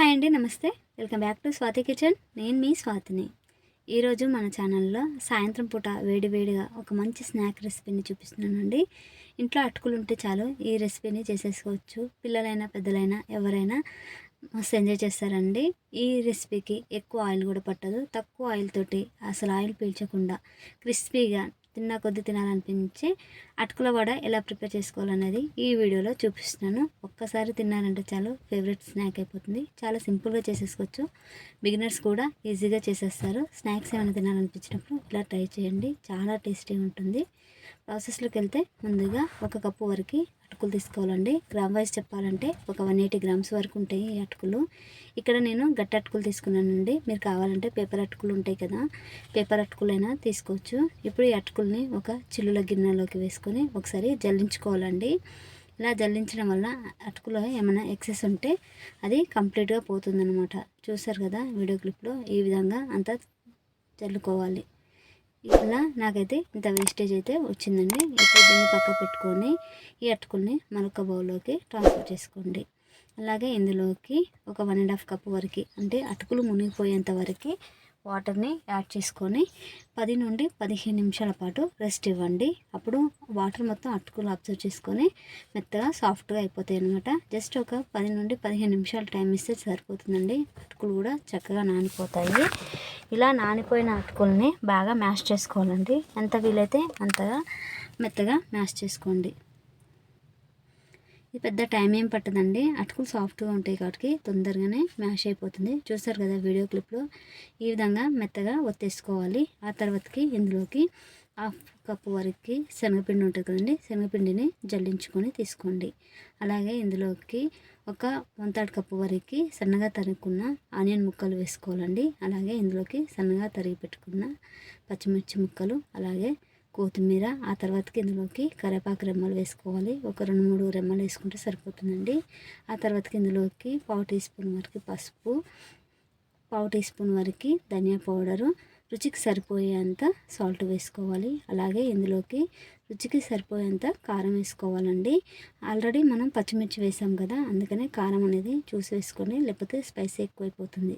Hi అండి నమస్తే. Welcome back to Swathi kitchen. నేను మీ స్వాతిని. ఈరోజు మన ఛానల్లో సాయంత్రం పూట వేడివేడిగా ఒక మంచి స్నాక్ రెసిపీని చూపిస్తున్నానండి. ఇంట్లో అటుకులు ఉంటే చాలు ఈ రెసిపీని చేసేసుకోవచ్చు. పిల్లలైనా పెద్దలైనా ఎవరైనా మస్తు ఎంజాయ్ చేస్తారండి. ఈ రెసిపీకి ఎక్కువ ఆయిల్ కూడా పట్టదు. తక్కువ ఆయిల్ తోటి అసలు ఆయిల్ పీల్చకుండా క్రిస్పీగా తిన్న కొద్ది తినాలనిపించి అటుకుల వడ ఎలా ప్రిపేర్ చేసుకోవాలనేది ఈ వీడియోలో చూపిస్తున్నాను. ఒక్కసారి తిన్నారంటే చాలు ఫేవరెట్ స్నాక్ అయిపోతుంది. చాలా సింపుల్గా చేసేసుకోవచ్చు. బిగినర్స్ కూడా ఈజీగా చేసేస్తారు. స్నాక్స్ ఏమైనా తినాలనిపించినప్పుడు ఇలా ట్రై చేయండి. చాలా టేస్టీగా ఉంటుంది. ప్రాసెస్లోకి వెళ్తే ముందుగా ఒక కప్పు వరకు అటుకులు తీసుకోవాలండి. గ్రామ్ వైజ్ చెప్పాలంటే ఒక వన్ ఎయిటీ గ్రామ్స్ వరకు ఉంటాయి ఈ అటుకులు. ఇక్కడ నేను గట్టి అటుకులు తీసుకున్నానండి. మీరు కావాలంటే పేపర్ అటుకులు ఉంటాయి కదా పేపర్ అటుకులైనా తీసుకోవచ్చు. ఇప్పుడు ఈ అటుకుల్ని ఒక చిల్లుల గిన్నెలోకి వేసుకొని ఒకసారి జల్లించుకోవాలండి. ఇలా జల్లించడం వల్ల అటుకులో ఏమైనా ఎక్సెస్ ఉంటే అది కంప్లీట్గా పోతుందన్నమాట. చూసారు కదా వీడియో క్లిప్లో ఈ విధంగా అంతా చల్లుకోవాలి ఇలా నాకైతే ఇంత వేస్టేజ్ అయితే వచ్చిందండి. ఇప్పుడు దీన్ని పక్క పెట్టుకొని ఈ అటుకుల్ని మరొక బౌల్లోకి ట్రాన్స్ఫర్ చేసుకోండి. అలాగే ఇందులోకి ఒక వన్ అండ్ హాఫ్ కప్ వరకు అంటే అటుకులు మునిగిపోయేంత వరకు వాటర్ని యాడ్ చేసుకొని పది నుండి పదిహేను నిమిషాల పాటు రెస్ట్ ఇవ్వండి. అప్పుడు వాటర్ మొత్తం అటుకులు అబ్జర్వ్ చేసుకొని మెత్తగా సాఫ్ట్గా అయిపోతాయి అనమాట జస్ట్ ఒక పది నుండి పదిహేను నిమిషాలు టైం ఇస్తే సరిపోతుందండి. అటుకులు కూడా చక్కగా నానిపోతాయి. ఇలా నానిపోయిన అటుకుల్ని బాగా మ్యాష్ చేసుకోవాలండి. ఎంత వీలైతే అంతగా మెత్తగా మ్యాష్ చేసుకోండి. ఇది పెద్ద టైం ఏం పట్టదండి. అటుకులు సాఫ్ట్గా ఉంటాయి కాబట్టి తొందరగానే మ్యాష్ అయిపోతుంది. చూస్తారు కదా వీడియో క్లిప్లో? ఈ విధంగా మెత్తగా ఒత్తేసుకోవాలి. ఆ తర్వాతకి ఇందులోకి హాఫ్ కప్పు వరకు శనగపిండి ఉంటుంది కదండి శనగపిండిని జల్లించుకొని తీసుకోండి. అలాగే ఇందులోకి ఒక వన్ కప్పు వరకు సన్నగా తరుగుకున్న ఆనియన్ ముక్కలు వేసుకోవాలండి. అలాగే ఇందులోకి సన్నగా తరిగి పెట్టుకున్న పచ్చిమిర్చి ముక్కలు అలాగే కొత్తిమీర ఆ తర్వాతకి ఇందులోకి కరివేపాకు రెమ్మలు వేసుకోవాలి. ఒక రెండు మూడు రెమ్మలు వేసుకుంటే సరిపోతుందండి. ఆ తర్వాతకి ఇందులోకి పావు టీ స్పూన్ వరకు పసుపు పావు టీ స్పూన్ వరకు ధనియా పౌడరు రుచికి సరిపోయేంత సాల్ట్ వేసుకోవాలి. అలాగే ఇందులోకి రుచికి సరిపోయేంత కారం వేసుకోవాలండి. ఆల్రెడీ మనం పచ్చిమిర్చి వేసాం కదా అందుకనే కారం అనేది చూసి వేసుకొని లేకపోతే స్పైసీ ఎక్కువైపోతుంది.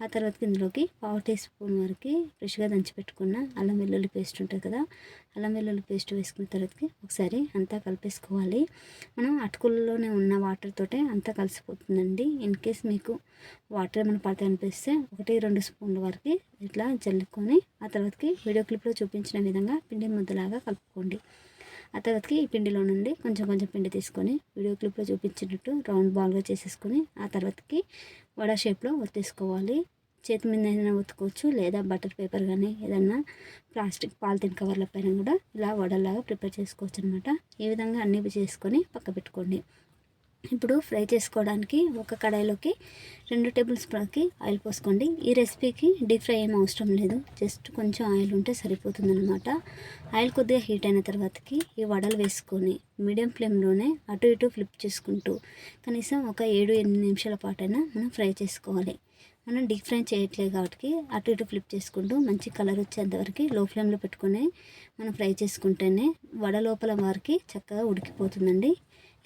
ఆ తర్వాత ఇందులోకి పావు టీ స్పూన్ వరకు ఫ్రెష్గా దంచి పెట్టుకున్న అల్లం వెల్లుల్లి పేస్ట్ ఉంటుంది కదా అల్లం వెల్లుల్లి పేస్ట్ వేసుకున్న తర్వాతకి ఒకసారి అంతా కలిపేసుకోవాలి. మనం అటుకుల్లోనే ఉన్న వాటర్ తోటే అంతా కలిసిపోతుందండి. ఇన్ కేస్ మీకు వాటర్ ఏమైనా పడతాయి అనిపిస్తే ఒకటి రెండు స్పూన్ల వరకు ఇట్లా జల్లుకొని ఆ తర్వాతకి వీడియో క్లిప్లో చూపించిన విధంగా పిండి ముద్దలాగా కలుపుకోండి. ఆ తర్వాతకి ఈ పిండిలో నుండి కొంచెం కొంచెం పిండి తీసుకొని వీడియో క్లిప్లో చూపించినట్టు రౌండ్ బాల్గా చేసేసుకొని ఆ తర్వాతకి వడ షేప్లో ఒత్తేసుకోవాలి. చేతి మీద ఏదైనా ఒత్తుకోవచ్చు లేదా బటర్ పేపర్ కానీ ఏదన్నా ప్లాస్టిక్ పాలిథిన్ కవర్ల పైన కూడా ఇలా వడలాగా ప్రిపేర్ చేసుకోవచ్చు అనమాట ఈ విధంగా అన్నీ చేసుకొని పక్క పెట్టుకోండి ఇప్పుడు ఫ్రై చేసుకోవడానికి ఒక కడాయిలోకి రెండు టేబుల్ స్పూన్కి ఆయిల్ పోసుకోండి. ఈ రెసిపీకి డీప్ ఫ్రై ఏం అవసరం లేదు. జస్ట్ కొంచెం ఆయిల్ ఉంటే సరిపోతుందన్నమాట. ఆయిల్ కొద్దిగా హీట్ అయిన తర్వాతకి ఈ వడలు వేసుకొని మీడియం ఫ్లేమ్లోనే అటు ఇటు ఫ్లిప్ చేసుకుంటూ కనీసం ఒక ఏడు ఎనిమిది నిమిషాల పాటైనా మనం ఫ్రై చేసుకోవాలి. మనం డీప్ ఫ్రై చేయట్లేదు కాబట్టి అటు ఇటు ఫ్లిప్ చేసుకుంటూ మంచి కలర్ వచ్చేంతవరకు లో ఫ్లేమ్లో పెట్టుకొని మనం ఫ్రై చేసుకుంటేనే వడ లోపల వారికి చక్కగా ఉడికిపోతుందండి.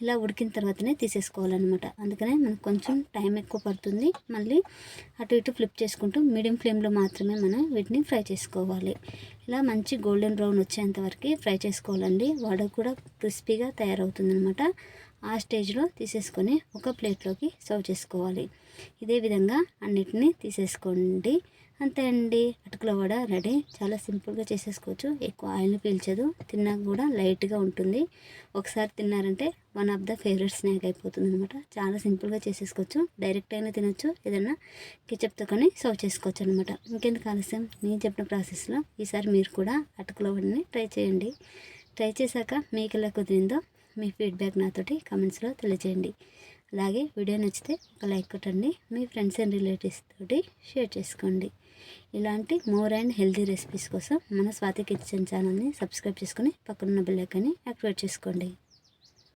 ఇలా ఉడికిన తర్వాతనే తీసేసుకోవాలన్నమాట. అందుకనే మనకు కొంచెం టైం ఎక్కువ పడుతుంది. మళ్ళీ అటు ఇటు ఫ్లిప్ చేసుకుంటూ మీడియం ఫ్లేమ్లో మాత్రమే మనం వీటిని ఫ్రై చేసుకోవాలి. ఇలా మంచి గోల్డెన్ బ్రౌన్ వచ్చేంత వరకు ఫ్రై చేసుకోవాలండి. వడ కూడా క్రిస్పీగా తయారవుతుంది అనమాట ఆ స్టేజ్లో తీసేసుకొని ఒక ప్లేట్లోకి సర్వ్ చేసుకోవాలి. ఇదే విధంగా అన్నిటినీ తీసేసుకోండి. అంతే అండి. అటుకుల వడ రెడీ. చాలా సింపుల్గా చేసేసుకోవచ్చు. ఎక్కువ ఆయిల్ పీల్చదు. తిన్నాక కూడా లైట్గా ఉంటుంది. ఒకసారి తిన్నారంటే one of the favourite snack అయిపోతుంది అనమాట చాలా సింపుల్గా చేసేసుకోవచ్చు. డైరెక్ట్ అయినా తినొచ్చు. ఏదైనా కిచప్తో కానీ సర్వ్ చేసుకోవచ్చు అనమాట ఇంకెందుకు ఆలస్యం? నేను చెప్పిన ప్రాసెస్లో ఈసారి మీరు కూడా అటుకుల వడని ట్రై చేయండి. ట్రై చేశాక మీకు ఎలా కుదిరిందో మీ ఫీడ్బ్యాక్ నాతోటి కమెంట్స్లో తెలియజేయండి అలాగే వీడియో నచ్చితే ఒక లైక్ కొట్టండి మీ ఫ్రెండ్స్ అండ్ రిలేటివ్స్ తోటి షేర్ చేసుకోండి. ఇలాంటి మోర్ అండ్ హెల్తీ రెసిపీస్ కోసం మన స్వాతి కిచెన్ ఛానల్ని సబ్స్క్రైబ్ చేసుకొని పక్కనున్న బెల్ యాక్టివేట్ చేసుకోండి.